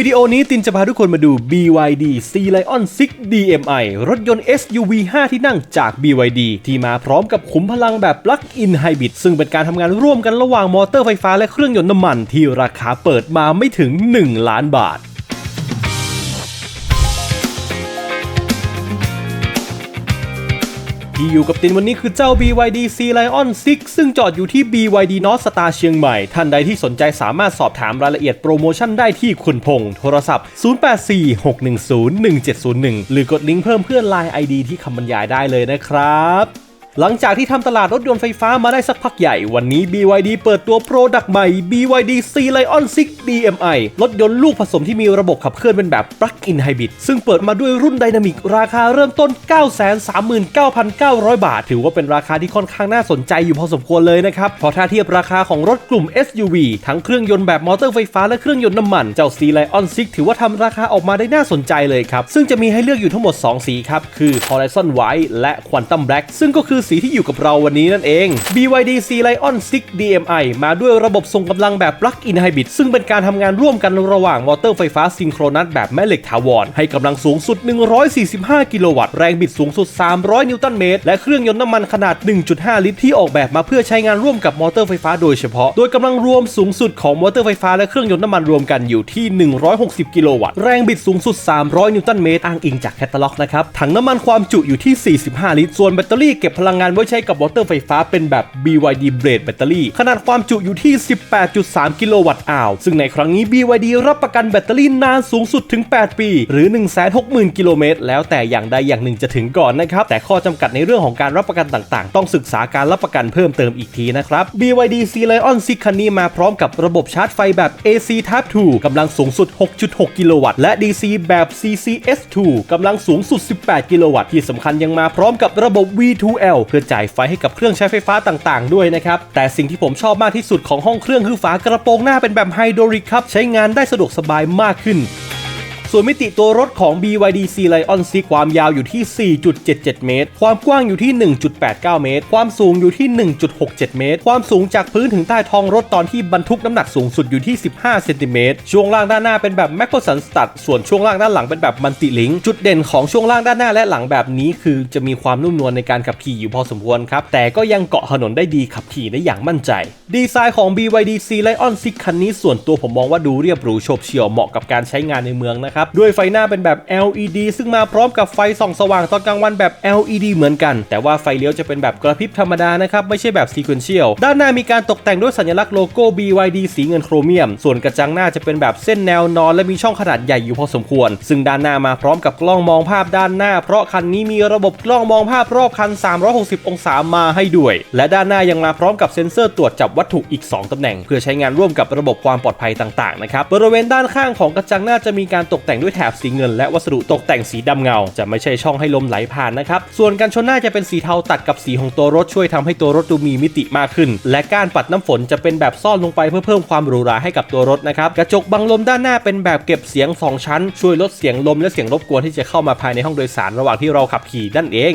วิดีโอนี้ตินจะพาทุกคนมาดู BYD C Lion 6 DMI รถยนต์ SUV 5 ที่นั่งจาก BYD ที่มาพร้อมกับขุมพลังแบบ Plug-in Hybrid ซึ่งเป็นการทำงานร่วมกันระหว่างมอเตอร์ไฟฟ้าและเครื่องยนต์น้ำมันที่ราคาเปิดมาไม่ถึง 1 ล้านบาท ที่อยู่กับตินวันนี้คือเจ้า BYD C Lion 6 ซึ่งจอดอยู่ที่ BYD North Star เชียงใหม่ ท่านใดที่สนใจสามารถสอบถามรายละเอียดโปรโมชั่นได้ที่คุณพงษ์โทรศัพท์ 0846101701 หรือกดลิงก์เพิ่มเพื่อน Line ID ที่คำบรรยายได้เลยนะครับ หลังจากที่ทำตลาดรถยนต์ไฟฟ้ามาได้สักพักใหญ่ วันนี้ BYD เปิดตัวโปรดักต์ใหม่ BYD Sea Lion 6 DMI รถยนต์ลูกผสมที่มีระบบขับเคลื่อนเป็นแบบ Plug-in Hybrid ซึ่งเปิดมาด้วยรุ่นไดนามิกราคาเริ่มต้น 939,900 บาท ถือว่าเป็นราคาที่ค่อนข้างน่าสนใจอยู่พอสมควรเลยนะครับ เพราะถ้าเทียบราคาของรถกลุ่ม SUV ทั้งเครื่องยนต์แบบมอเตอร์ไฟฟ้าและเครื่องยนต์น้ำมัน เจ้า Sea Lion 6 ถือว่าทำราคาออกมาได้น่าสนใจเลยครับ ซึ่งจะมีให้เลือกอยู่ทั้งหมด 2 สีครับ คือ Horizon White และ Quantum Black ซึ่งก็คือสีที่อยู่กับเราวันนี้นั่นเอง BYD Sea Lion 6 DMI มาด้วยระบบส่งกำลังแบบ Plug-in Hybrid ซึ่งเป็นการทำงานร่วมกันระหว่างมอเตอร์ไฟฟ้าซิงโครนัสแบบแม่เหล็กถาวรให้กำลังสูงสุด 145 กิโลวัตต์แรงบิดสูงสุด 300 นิวตันเมตร และเครื่องยนต์น้ำมันขนาด 1.5 ลิตรที่ออกแบบมาเพื่อใช้งานร่วมกับมอเตอร์ไฟฟ้าโดยเฉพาะ โดยกำลังรวมสูงสุดของมอเตอร์ไฟฟ้าและเครื่องยนต์น้ำมันรวมกันอยู่ที่ 160 กิโลวัตต์ แรงบิดสูงสุด 300 นิวตันเมตร อ้างอิงจากแคตตาล็อกนะครับ ถังน้ำมันความจุอยู่ที่ 45 ลิตร ส่วนแบตเตอรี่เก็บพลังงานไว้ใช้กับมอเตอร์ไฟฟ้าเป็นแบบ BYD Blade แบตเตอรี่ ขนาดความจุอยู่ที่ 18.3 กิโลวัตต์อาวซึ่งในครั้งนี้ BYD รับประกันแบตเตอรี่นานสูงสุดถึง 8 ปี หรือ 160,000 กิโลเมตร แล้วแต่อย่างใดอย่างหนึ่งจะถึงก่อนนะครับ แต่ข้อจำกัดในเรื่องของการรับประกันต่างๆ ต้องศึกษาการรับประกันเพิ่มเติมอีกทีนะครับ BYD Sea Lion 6คันนี้มาพร้อมกับระบบชาร์จไฟแบบ AC Type 2กำลังสูงสุด 6.6 กิโลวัตต์และ DC แบบ CCS2 กำลังสูงสุด 18 กิโลวัตต์ที่สำคัญยังมาพร้อมกับระบบ V2L เพื่อจ่ายไฟให้กับเครื่องใช้ไฟฟ้าต่างๆ ด้วยนะครับ แต่สิ่งที่ผมชอบมากที่สุดของห้องเครื่องคือฝากระโปรงหน้าเป็นแบบไฮดรอลิกครับ ใช้งานได้สะดวกสบายมากขึ้น ส่วนมิติตัวรถของ BYD Sea Lion 6ความยาวอยู่ที่ 4.77 เมตร ความกว้างอยู่ที่ 1.89 เมตร ความสูงอยู่ที่ 1.67 เมตร ความสูงจากพื้นถึงใต้ท้องรถตอนที่บรรทุกน้ำหนักสูงสุดอยู่ที่ 15 เซนติเมตร ช่วงล่างด้านหน้าเป็นแบบ m a c p h e r s o n Stud ส่วนช่วงล่างด้านหลังเป็นแบบมันติลิง จุดเด่นของช่วงล่างด้านหน้าและหลังแบบนี้ คือจะมีความนุ่มนวลในการขับขี่อยู่พอสมควรครับ แต่ก็ยังเกาะถนนได้ดีขับขี่ได้อย่างมั่นใจ ดีไซน์ของ BYD Sea Lion 6คันนี้ส่วนตัวผมมองว่าดูเรียบหรูโฉบเฉี่ยวเหมาะกับการใช้งานในเมืองนะครับด้วยไฟหน้าเป็นแบบ LED ซึ่งมาพร้อมกับไฟส่องสว่างตอนกลางวันแบบ LED เหมือนกัน แต่ว่าไฟเลี้ยวจะเป็นแบบกระพริบธรรมดานะครับ ไม่ใช่แบบ sequential ด้านหน้ามีการตกแต่งด้วยสัญลักษณ์โลโก้ BYD สีเงินโครเมียม ส่วนกระจังหน้าจะเป็นแบบเส้นแนวนอน และมีช่องขนาดใหญ่อยู่พอสมควร ซึ่งด้านหน้ามาพร้อมกับกล้องมองภาพด้านหน้า เพราะคันนี้มีระบบกล้องมองภาพรอบคัน 360 องศามาให้ด้วย และด้านหน้ายังมาพร้อมกับเซ็นเซอร์ตรวจจับวัตถุอีก 2ตำแหน่ง เพื่อใช้งานร่วมกับระบบความปลอดภัยต่างๆนะครับบริเวณด้านข้างของกระจังหน้าจะมีการตกแต่งด้วยแถบสีเงิน และวัสดุตกแต่งสีดำเงา จะไม่ใช่ช่องให้ลมไหลผ่านนะครับ ส่วนกันชนหน้าจะเป็นสีเทาตัดกับสีของตัวรถช่วยทำให้ตัวรถดูมีมิติมากขึ้น และก้านปัดน้ำฝนจะเป็นแบบซ่อนลงไปเพื่อเพิ่มความหรูหราให้กับตัวรถนะครับ กระจกบังลมด้านหน้าเป็นแบบเก็บเสียง 2 ชั้น ช่วยลดเสียงลมและเสียงรบกวนที่จะเข้ามาภายในห้องโดยสารระหว่างที่เราขับขี่นั่นเอง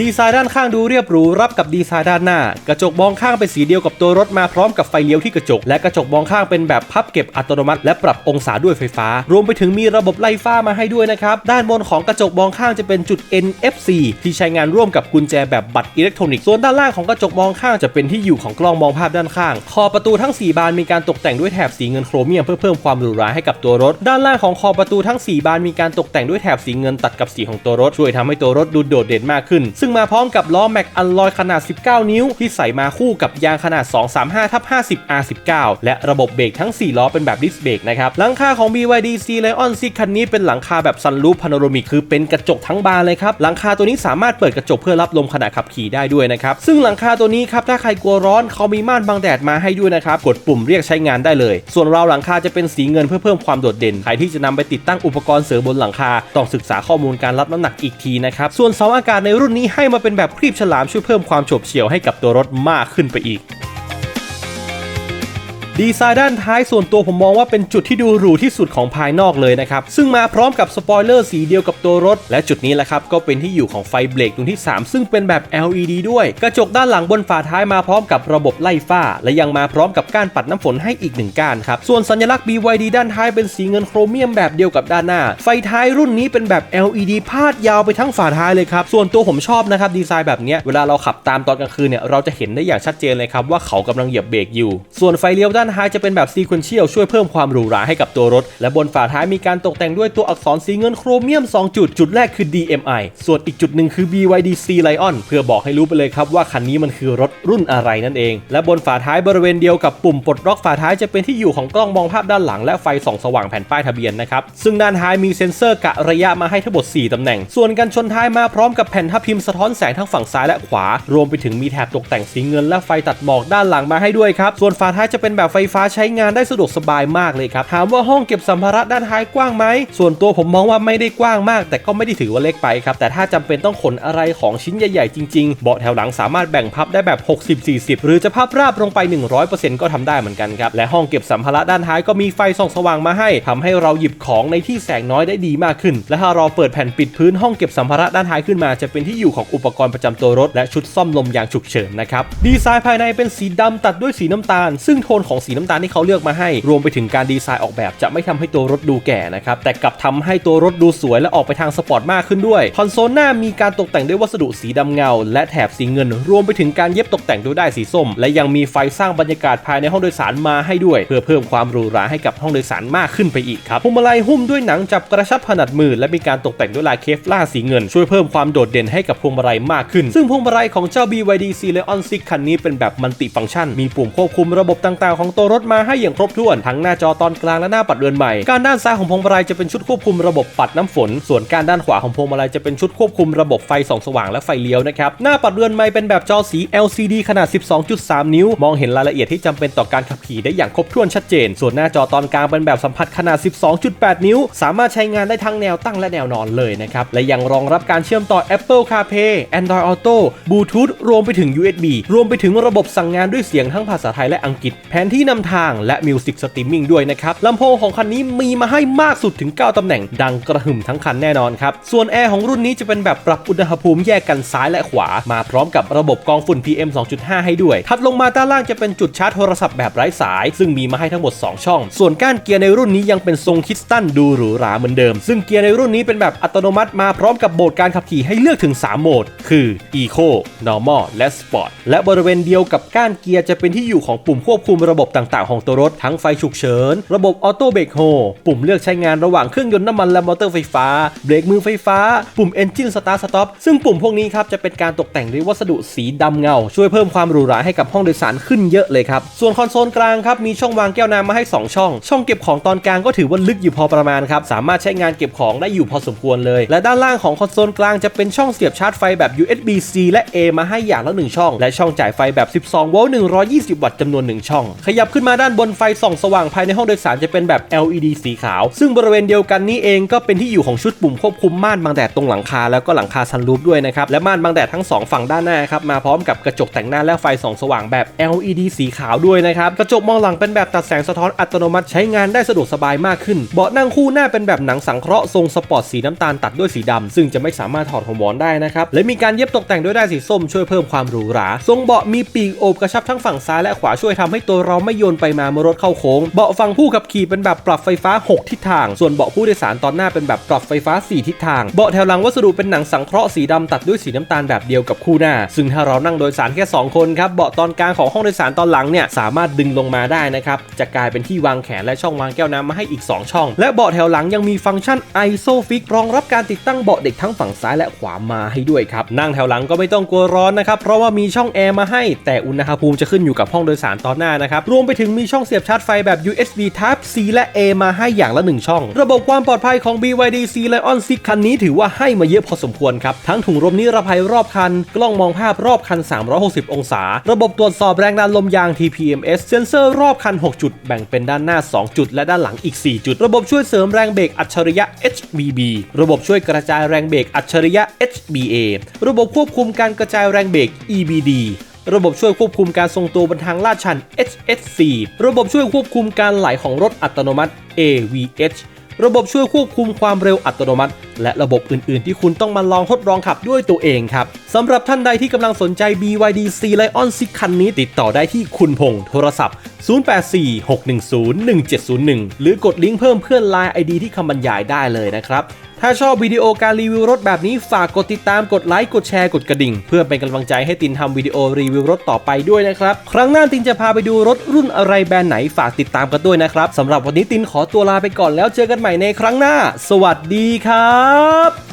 ดีไซน์ด้านข้างดูเรียบหรูรับกับดีไซน์ด้านหน้า กระจกมองข้างเป็นสีเดียวกับตัวรถมาพร้อมกับไฟเลี้ยวที่กระจก และกระจกมองข้างเป็นแบบพับเก็บอัตโนมัติ และปรับองศาด้วยไฟฟ้า รวมไปถึงมีระบบไล่ฟ้ามาให้ด้วยนะครับ ด้านบนของกระจกมองข้างจะเป็นจุด NFC ที่ใช้งานร่วมกับกุญแจแบบบัตรอิเล็กทรอนิกส์ส่วนด้านล่างของกระจกมองข้างจะเป็นที่อยู่ของกล้องมองภาพด้านข้างขอบประตูทั้ง 4 บานมีการตกแต่งด้วยแถบสีเงินโครเมียมเพื่อเพิ่มความหรูหราให้กับตัวรถ ด้านล่างของขอบประตูทั้ง 4 บานมีการตกแต่งด้วยแถบสีเงินตัดกับสีของตัวรถช่วยทำให้ตัวรถดูโดดเด่นมากขึ้นซึ่งมาพร้อมกับล้อแม็กอัลลอยขนาด 19 นิ้ว ที่ใส่มาคู่กับยางขนาด 235ทับ50 R19 และระบบเบรกทั้ง 4 ล้อเป็นแบบดิสเบรกนะครับ หลังคาของ BYD Sea Lion 6คันนี้เป็นหลังคาแบบซันรูฟพาโนรามิกคือเป็นกระจกทั้งบานเลยครับ หลังคาตัวนี้สามารถเปิดกระจกเพื่อรับลมขณะขับขี่ได้ด้วยนะครับ ซึ่งหลังคาตัวนี้ครับถ้าใครกลัวร้อนเขามีม่านบังแดดมาให้ด้วยนะครับ กดปุ่มเรียกใช้งานได้เลย ส่วนราวหลังคาจะเป็นสีเงินเพื่อเพิ่มความโดดเด่น ใครที่จะนำไปติดตั้งอุปกรณ์เสริมบนหลังคา ต้องศึกษาข้อมูลการรับน้ำหนักอีกทีนะครับ ส่วนเสาอากาศในรุ่นนี้ให้มาเป็นแบบครีบฉลามช่วยเพิ่มความโฉบเฉี่ยวให้กับตัวรถมากขึ้นไปอีก ดีไซน์ด้านท้ายส่วนตัวผมมองว่าเป็นจุดที่ดูหรูที่สุดของภายนอกเลยนะครับ ซึ่งมาพร้อมกับสปอยเลอร์สีเดียวกับตัวรถ และจุดนี้แหละครับ ก็เป็นที่อยู่ของไฟเบรกดวงที่ 3 ซึ่งเป็นแบบ LED ด้วย กระจกด้านหลังบนฝาท้ายมาพร้อมกับระบบไล่ฝ้า และยังมาพร้อมกับกานปัดน้ำฝนให้อีกหนึ่งก้านครับ ส่วนสัญลักษณ์ BYD ด้านท้ายเป็นสีเงินโครเมียมแบบเดียวกับด้านหน้า ไฟท้ายรุ่นนี้เป็นแบบ LED พาดยาวไปทั้งฝาท้ายเลยครับส่วนตัวผมชอบนะครับดีไซน์แบบนี้เวลาเราขับตามตอนกลางคืนเนี่ยเราจะเห็นได้อย่างชัดเจนเลยครับว่าเขากำลังเหยียบเบรกอยู่ ส่วนไฟเลี้ยวด้านท้ายจะเป็นแบบซีควนเชียลช่วยเพิ่มความหรูหราให้กับตัวรถ และบนฝาท้ายมีการตกแต่งด้วยตัวอักษรสีเงินโครเมียม 2 จุด จุดแรกคือ DMI ส่วนอีกจุดหนึ่งคือ BYD C Lion เพื่อบอกให้รู้ไปเลยครับว่าคันนี้มันคือรถรุ่นอะไรนั่นเอง และบนฝาท้ายบริเวณเดียวกับปุ่มปลดล็อกฝาท้ายจะเป็นที่อยู่ของกล้องมองภาพด้านหลังและไฟส่องสว่างแผ่นป้ายทะเบียนนะครับซึ่งด้านท้ายมีเซ็นเซอร์กะระยะมาให้ทั้งหมด4ตำแหน่ง ส่วนกันชนท้ายมาพร้อมกับแผ่นทับพิมพ์สะท้อนแสงทั้งฝั่งซ้ายและขวา รวมไปถึงมีแถบตกแต่งสีเงินและไฟตัดหมอกด้านหลังมาให้ด้วยครับส่วนฝาท้ายจะเป็นแบบไฟฟ้าใช้งานได้สะดวกสบายมากเลยครับถามว่าห้องเก็บสัมภาระด้านท้ายกว้างไหมส่วนตัวผมมองว่าไม่ได้กว้างมาก แต่ก็ไม่ได้ถือว่าเล็กไปครับแต่ถ้าจำเป็นต้องขนอะไรของชิ้นใหญ่ๆจริงๆเบาะแถวหลังสามารถแบ่งพับได้แบบ 60-40 หรือจะพับราบลงไป 100%ก็ทำได้เหมือนกันครับและห้องเก็บสัมภาระด้านท้ายก็มีไฟส่องสว่างมาให้ทำให้เราหยิบของในที่แสงน้อยได้ดีมากขึ้น และถ้าเราเปิดแผ่นปิดพื้นห้องเก็บสัมภาระด้านท้ายขึ้นมา จะเป็นที่อยู่ของอุปกรณ์ประจำตัวรถและชุดซ่อมลมยางฉุกเฉินนะครับดีไซน์ภายในเป็นสีดำตัดด้วยสีน้ำตาล ซึ่งโทนของสีน้ำตาลที่เขาเลือกมาให้ รวมไปถึงการดีไซน์ออกแบบ จะไม่ทำให้ตัวรถดูแก่นะครับ แต่กลับทำให้ตัวรถดูสวยและออกไปทางสปอร์ตมากขึ้นด้วย คอนโซลหน้ามีการตกแต่งด้วยวัสดุสีดำเงา และแถบสีเงิน รวมไปถึงการเย็บตกแต่งด้วยด้ายสีส้ม และยังมีไฟสร้างบรรยากาศภายในห้องโดยสารมาให้ด้วย เพื่อเพิ่มความหรูหราให้กับห้องโดยสารมากขึ้นไปอีกครับพวงมาลัยหุ้มด้วยหนังจับกระชับขนาดมือ และมีการตกแต่งด้วยลายเคฟล่าสีเงิน ช่วยเพิ่มความโดดเด่นให้กับพวงมาลัยมากขึ้น ซึ่งพวงมาลัยของเจ้า BYD C Leon 6คันนี้เป็นแบบมัลติฟังก์ชันมีปุ่มควบคุมระบบต่างๆของตัวรถมาให้อย่างครบถ้วน ทั้งหน้าจอตอนกลางและหน้าปัดเรือนใหม่ การด้านซ้ายของพวงมาลัยจะเป็นชุดควบคุมระบบปัดน้ำฝน ส่วนการด้านขวาของพวงมาลัยจะเป็นชุดควบคุมระบบไฟส่องสว่างและไฟเลี้ยวนะครับ หน้าปัดเรือนใหม่เป็นแบบจอสี LCD ขนาด 12.3 นิ้ว มองเห็นรายละเอียดที่จำเป็นต่อการขับขี่ได้อย่างครบถ้วนชัดเจน ส่วนหน้าจอตอนกลางเป็นแบบสัมผัสขนาด 12.8 นิ้ว สามารถใช้งานได้ทั้งแนวตั้งและแนวนอนเลยนะครับ และยังรองรับการเชื่อมต่อ Apple CarPlay Android Auto Bluetooth รวมไปถึง USB รวมไปถึงระบบสั่งงานด้วยเสียงทั้งภาษาไทยและอังกฤษ แผนที่นำทางและ Music Streaming ด้วยนะครับลำโพงของคันนี้มีมาให้มากสุดถึง 9ตำแหน่งดังกระหึ่มทั้งคันแน่นอนครับ ส่วนแอร์ของรุ่นนี้จะเป็นแบบปรับอุณหภูมิแยกกันซ้ายและขวา มาพร้อมกับระบบกองฝุ่น PM 2.5 ให้ด้วย ถัดลงมาด้านล่างจะเป็นจุดชาร์จโทรศัพท์แบบไร้สาย ซึ่งมีมาให้ทั้งหมด 2 ช่อง ส่วนก้านเกียร์ในรุ่นนี้ยังเป็นทรงคิสตันดูหรูหราเหมือนเดิม ซึ่งเกียร์ในรุ่นนี้เป็นแบบอัตโนมัติมาพร้อมกับโหมดการขับขี่ให้เลือกถึง 3 โหมด คือ Eco Normal และ Sport และบริเวณเดียวกับก้านเกียร์จะเป็นที่อยู่ของปุ่มควบคุมระบบต่างๆ ของตัวรถทั้งไฟฉุกเฉิน ระบบออโต้เบรกโฮปุ่มเลือกใช้งานระหว่างเครื่องยนต์น้ำมันและมอเตอร์ไฟฟ้า เบรกมือไฟฟ้า ปุ่ม Engine Start Stop ซึ่งปุ่มพวกนี้ครับจะเป็นการตกแต่งด้วยวัสดุสีดำเงา ช่วยเพิ่มความหรูหราให้กับห้องโดยสารขึ้นเยอะเลยครับ ส่วนคอนโซลกลางครับมีช่องวางแก้วน้ำมาให้ 2 ช่อง ช่องเก็บของตอนกลางก็ถือว่าลึกอยู่พอประมาณครับสามารถใช้งานเก็บของได้อยู่พอสมควรเลย และด้านล่างของคอนโซลกลางจะเป็นช่องเสียบชาร์จไฟแบบ USB-C และ A มาให้อย่างละ1ช่อง และช่องจ่ายไฟแบบ 12 โวลต์ 120 วัตต์จำนวน 1 ช่องขยับขึ้นมาด้านบนไฟส่องสว่างภายในห้องโดยสารจะเป็นแบบ LED สีขาว ซึ่งบริเวณเดียวกันนี้เองก็เป็นที่อยู่ของชุดปุ่มควบคุมม่านบังแดดตรงหลังคาแล้วก็หลังคาซันรูฟด้วยนะครับและม่านบังแดดทั้ง 2 ฝั่งด้านหน้าครับมาพร้อมกับกระจกแต่งหน้าและไฟส่องสว่างแบบ LED สีขาวด้วยนะครับกระจกมองหลังเป็นแบบตัดแสงสะท้อนอัตโนมัติใช้งานได้สะดวกสบายมากขึ้น เบาะนั่งคู่หน้าเป็นแบบหนังสังเคราะห์ทรงสปอร์ตสีน้ำตาลตัดด้วยสีดำซึ่งจะไม่สามารถถอดหัวหมอนได้นะครับและมีการเย็บตกแต่งด้วยด้ายสีส้มช่วยเพิ่มความหรูหราทรงเบาะมีปีกโอบกระชับทั้งฝั่งซ้ายและขวาช่วยทำให้ตัวเราไม่โยนไปมาเมื่อรถเข้าโค้ง เบาะฝั่งผู้ขับขี่เป็นแบบปรับไฟฟ้า 6 ทิศทาง ส่วนเบาะผู้โดยสารตอนหน้าเป็นแบบปรับไฟฟ้า 4 ทิศทาง เบาะแถวหลังวัสดุเป็นหนังสังเคราะห์สีดำตัดด้วยสีน้ำตาลแบบเดียวกับคู่หน้า ซึ่งถ้าเรานั่งโดยสารแค่ 2 คนครับ เบาะตอนกลางของห้องโดยสารตอนหลังเนี่ยสามารถดึงลงมาได้นะครับ จะกลายเป็นที่วางแขนและช่องวางแก้วน้ำมาให้อีก 2 ช่อง และเบาะแถวหลังยังมีฟังก์ชัน ISOFIX รองรับการติดตั้งเบาะเด็กทั้งฝั่งซ้ายและขวามาให้ด้วยครับ นั่งแถวหลังก็ไม่ต้องกลัวร้อนนะครับ เพราะว่ามีช่องแอร์มาให้ แต่อุณหภูมิจะขึ้นอยู่กับห้องโดยสารตอนหน้านะครับรวมไปถึงมีช่องเสียบชาร์จไฟแบบ USB Type C และ A มาให้อย่างละ 1 ช่อง ระบบความปลอดภัยของ BYD C Lion 6คันนี้ถือว่าให้มาเยอะพอสมควรครับ ทั้งถุงลมนิรภัยรอบคัน กล้องมองภาพรอบคัน 360 องศา ระบบตรวจสอบแรงดันลมยาง TPMS เซ็นเซอร์รอบคัน 6 จุด แบ่งเป็นด้านหน้า 2 จุด และด้านหลังอีก 4 จุด ระบบช่วยเสริมแรงเบรกอัจฉริยะ HBB ระบบช่วยกระจายแรงเบรกอัจฉริยะ HBA ระบบควบคุมการกระจายแรงเบรก EBD ระบบช่วยควบคุมการทรงตัวบนทางลาดชัน HSC ระบบช่วยควบคุมการไหลของรถอัตโนมัติ AVH ระบบช่วยควบคุมความเร็วอัตโนมัติ และระบบอื่น ๆ ที่คุณต้องมาลองทดลองขับด้วยตัวเองครับสำหรับท่านใดที่กำลังสนใจ BYD C Lion 6คันนี้ติดต่อได้ที่คุณพงษ์โทรศัพท์ 0846101701 หรือกดลิงก์เพิ่มเพื่อน Line ID ที่คำบรรยายได้เลยนะครับ ถ้าชอบวิดีโอการรีวิวรถแบบนี้ฝากกดติดตามกดไลค์กดแชร์กดกระดิ่ง เพื่อเป็นกำลังใจให้ตินทำวิดีโอรีวิวรถต่อไปด้วยนะครับ ครั้งหน้าตินจะพาไปดูรถรุ่นอะไรแบรนด์ไหนฝากติดตามกันด้วยนะครับสำหรับวันนี้ตินขอตัวลาไปก่อนแล้วเจอกันใหม่ในครั้งหน้า สวัสดีครับ